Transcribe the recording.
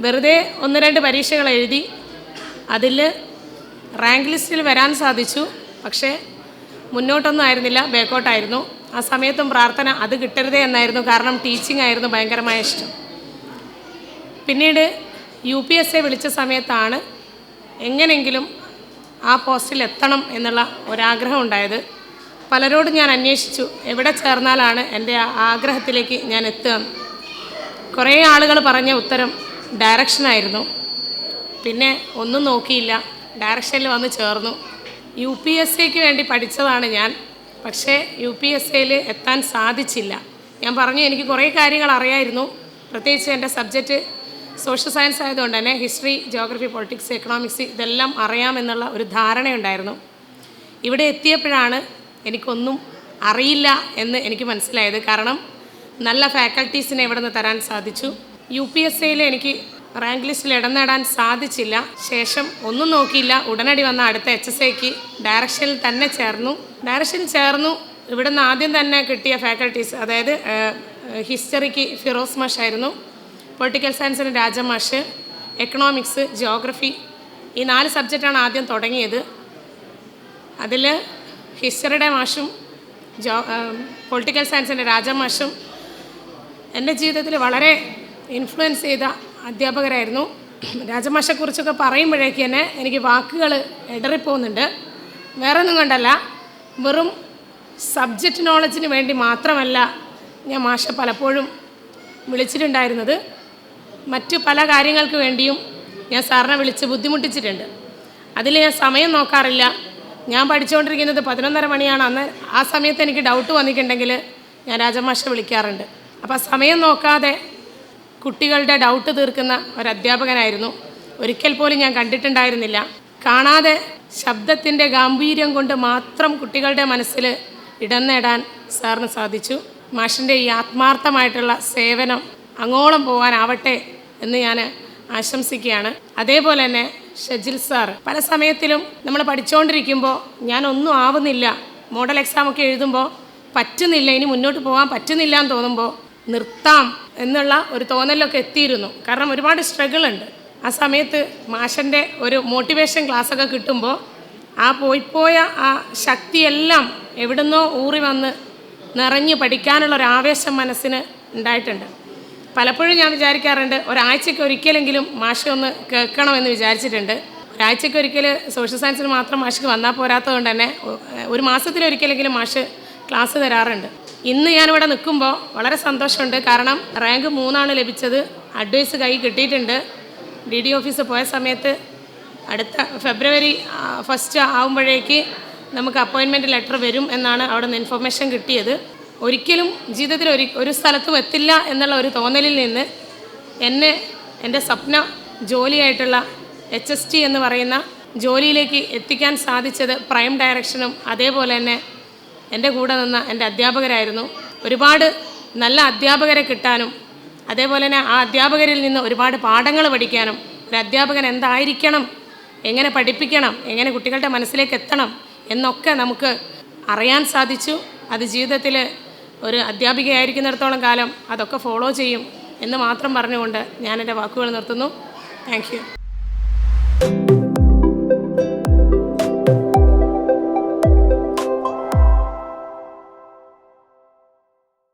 വെറുതെ ഒന്ന് രണ്ട് പരീക്ഷകൾ എഴുതി അതിൽ റാങ്ക് ലിസ്റ്റിൽ വരാൻ സാധിച്ചു. പക്ഷേ മുന്നോട്ടൊന്നും ആയിരുന്നില്ല. ബേക്കോട്ടായിരുന്നു. ആ സമയത്തും പ്രാർത്ഥന അത് കിട്ടരുതേ എന്നായിരുന്നു. കാരണം ടീച്ചിങ് ആയിരുന്നു ഭയങ്കരമായ ഇഷ്ടം. പിന്നീട് യു പി എസ് എ വിളിച്ച സമയത്താണ് എങ്ങനെങ്കിലും ആ പോസ്റ്റിൽ എത്തണം എന്നുള്ള ഒരാഗ്രഹം ഉണ്ടായത്. പലരോടും ഞാൻ അന്വേഷിച്ചു. എവിടെ ചേർന്നാലാണ് എന്റെ ആഗ്രഹത്തിലേക്ക് ഞാൻ എത്തുക. കുറേ ആളുകൾ പറഞ്ഞ ഉത്തരം ഡയറക്ഷനായിരുന്നു. പിന്നെ ഒന്നും നോക്കിയില്ല. ഡയറക്ഷനിൽ വന്ന് ചേർന്നു. യു പി എസ് സിക്ക് വേണ്ടി പഠിച്ചതാണ് ഞാൻ. പക്ഷേ യു പി എസ് സിയിൽ എത്താൻ സാധിച്ചില്ല. ഞാൻ പറഞ്ഞു എനിക്ക് കുറേ കാര്യങ്ങൾ അറിയായിരുന്നു. പ്രത്യേകിച്ച് എന്റെ സബ്ജക്റ്റ് സോഷ്യൽ സയൻസ് ആയതുകൊണ്ട് തന്നെ ഹിസ്റ്ററി ജോഗ്രഫി പൊളിറ്റിക്സ് എക്കണോമിക്സ് ഇതെല്ലാം അറിയാമെന്നുള്ള ഒരു ധാരണയുണ്ടായിരുന്നു. ഇവിടെ എത്തിയപ്പോഴാണ് എനിക്കൊന്നും അറിയില്ല എന്ന് എനിക്ക് മനസ്സിലായത്. കാരണം നല്ല ഫാക്കൽറ്റീസിനെ ഇവിടെ നിന്ന് തരാൻ സാധിച്ചു. യു പി എസ് സിയിൽ എനിക്ക് റാങ്ക് ലിസ്റ്റിൽ ഇടം നേടാൻ സാധിച്ചില്ല. ശേഷം ഒന്നും നോക്കിയില്ല. ഉടനടി വന്ന അടുത്ത എച്ച് എസ് എക്ക് ഡയറക്ഷനിൽ തന്നെ ചേർന്നു. ഡയറക്ഷനിൽ ചേർന്നു. ഇവിടുന്ന് ആദ്യം തന്നെ കിട്ടിയ ഫാക്കൽറ്റീസ് അതായത് ഹിസ്റ്ററിക്ക് ഫിറോസ് മാഷ് ആയിരുന്നു. പൊളിറ്റിക്കൽ സയൻസിന് രാജമാഷ് എക്കണോമിക്സ് ജോഗ്രഫി ഈ നാല് സബ്ജക്റ്റാണ് ആദ്യം തുടങ്ങിയത്. അതിൽ ഹിസ്റ്ററിയുടെ മാഷും ജോ പൊളിറ്റിക്കൽ സയൻസിന്റെ രാജമാഷും എന്റെ ജീവിതത്തിൽ വളരെ ഇൻഫ്ലുവൻസ് ചെയ്ത അധ്യാപകരായിരുന്നു. രാജമാഷെക്കുറിച്ചൊക്കെ പറയുമ്പോഴേക്ക് തന്നെ എനിക്ക് വാക്കുകൾ ഇടറിപ്പോകുന്നുണ്ട്. വേറെ ഒന്നും കൊണ്ടല്ല വെറും സബ്ജക്റ്റ് നോളജിന് വേണ്ടി മാത്രമല്ല ഞാൻ മാഷ പലപ്പോഴും വിളിച്ചിട്ടുണ്ടായിരുന്നത്. മറ്റു പല കാര്യങ്ങൾക്ക് വേണ്ടിയും ഞാൻ സാറിനെ വിളിച്ച് ബുദ്ധിമുട്ടിച്ചിട്ടുണ്ട്. അതിൽ ഞാൻ സമയം നോക്കാറില്ല. ഞാൻ പഠിച്ചുകൊണ്ടിരിക്കുന്നത് പതിനൊന്നര മണിയാണ്. അന്ന് ആ സമയത്ത് എനിക്ക് ഡൗട്ട് വന്നിട്ടുണ്ടെങ്കിൽ ഞാൻ രാജമാഷ വിളിക്കാറുണ്ട്. അപ്പോൾ സമയം നോക്കാതെ കുട്ടികളുടെ ഡൗട്ട് തീർക്കുന്ന ഒരു അധ്യാപകനായിരുന്നു ഒരിക്കൽ പോലും ഞാൻ കണ്ടിട്ടുണ്ടായിരുന്നില്ല. കാണാതെ ശബ്ദത്തിന്റെ ഗാംഭീര്യം കൊണ്ട് മാത്രം കുട്ടികളുടെ മനസ്സിൽ ഇടം നേടാൻ സാറിന് സാധിച്ചു. മാഷിന്റെ ഈ ആത്മാർത്ഥമായിട്ടുള്ള സേവനം അങ്ങോളം പോകാനാവട്ടെ എന്ന് ഞാൻ ആശംസിക്കുകയാണ്. അതേപോലെ തന്നെ ഷജിൽ സാർ പല സമയത്തിലും നമ്മൾ പഠിച്ചുകൊണ്ടിരിക്കുമ്പോൾ ഞാനൊന്നും ആവുന്നില്ല. മോഡൽ എക്സാമൊക്കെ എഴുതുമ്പോൾ പറ്റുന്നില്ല ഇനി മുന്നോട്ട് പോകാൻ പറ്റുന്നില്ല എന്ന് തോന്നുമ്പോൾ നിർത്താം എന്നുള്ള ഒരു തോന്നലൊക്കെ എത്തിയിരുന്നു. കാരണം ഒരുപാട് സ്ട്രഗിൾ ഉണ്ട്. ആ സമയത്ത് മാഷന്റെ ഒരു മോട്ടിവേഷൻ ക്ലാസ്സൊക്കെ കിട്ടുമ്പോൾ ആ പോയിപ്പോയ ആ ശക്തിയെല്ലാം എവിടുന്നോ ഊറി വന്ന് നിറഞ്ഞ് പഠിക്കാനുള്ള ഒരു ആവേശം മനസ്സിന് ഉണ്ടായിട്ടുണ്ട്. പലപ്പോഴും ഞാൻ വിചാരിക്കാറുണ്ട് ഒരാഴ്ചയ്ക്ക് ഒരിക്കലെങ്കിലും മാഷ് ഒന്ന് കേൾക്കണമെന്ന് വിചാരിച്ചിട്ടുണ്ട്. ഒരാഴ്ചയ്ക്ക് ഒരിക്കൽ സോഷ്യൽ സയൻസിന് മാത്രം മാഷിക്ക് വന്നാൽ പോരാത്തതുകൊണ്ട് തന്നെ ഒരു മാസത്തിലൊരിക്കലെങ്കിലും മാഷ് ക്ലാസ് തരാറുണ്ട്. ഇന്ന് ഞാനിവിടെ നിൽക്കുമ്പോൾ വളരെ സന്തോഷമുണ്ട്. കാരണം റാങ്ക് മൂന്നാണ് ലഭിച്ചത്. അഡ്വൈസ് കൈ കിട്ടിയിട്ടുണ്ട്. ഡി ഡി ഓഫീസ് പോയ സമയത്ത് അടുത്ത ഫെബ്രുവരി ഫസ്റ്റ് ആകുമ്പോഴേക്ക് നമുക്ക് അപ്പോയിൻമെന്റ് ലെറ്റർ വരും എന്നാണ് അവിടെ നിന്ന് ഇൻഫർമേഷൻ കിട്ടിയത്. ഒരിക്കലും ജീവിതത്തിൽ ഒരു ഒരു സ്ഥലത്തും എത്തില്ല എന്നുള്ള ഒരു തോന്നലിൽ നിന്ന് എന്നെ എന്റെ സ്വപ്ന ജോലിയായിട്ടുള്ള എച്ച് എസ് ടി എന്ന് പറയുന്ന ജോലിയിലേക്ക് എത്തിക്കാൻ സാധിച്ചത് പ്രൈം ഡയറക്ഷനും അതേപോലെ തന്നെ എന്റെ കൂടെ നിന്ന എന്റെ അധ്യാപകരായിരുന്നു. ഒരുപാട് നല്ല അധ്യാപകരെ കിട്ടാനും അതേപോലെ തന്നെ ആ അധ്യാപകരിൽ നിന്ന് ഒരുപാട് പാഠങ്ങൾ പഠിക്കാനും ഒരു അധ്യാപകൻ എന്തായിരിക്കണം എങ്ങനെ പഠിപ്പിക്കണം എങ്ങനെ കുട്ടികളുടെ മനസ്സിലേക്ക് എത്തണം എന്നൊക്കെ നമുക്ക് അറിയാൻ സാധിച്ചു. അത് ജീവിതത്തിൽ ഒരു അധ്യാപികയായിരിക്കുന്നിടത്തോളം കാലം അതൊക്കെ ഫോളോ ചെയ്യും എന്ന് മാത്രം പറഞ്ഞുകൊണ്ട് ഞാൻ എന്റെ വാക്കുകൾ നിർത്തുന്നു. താങ്ക്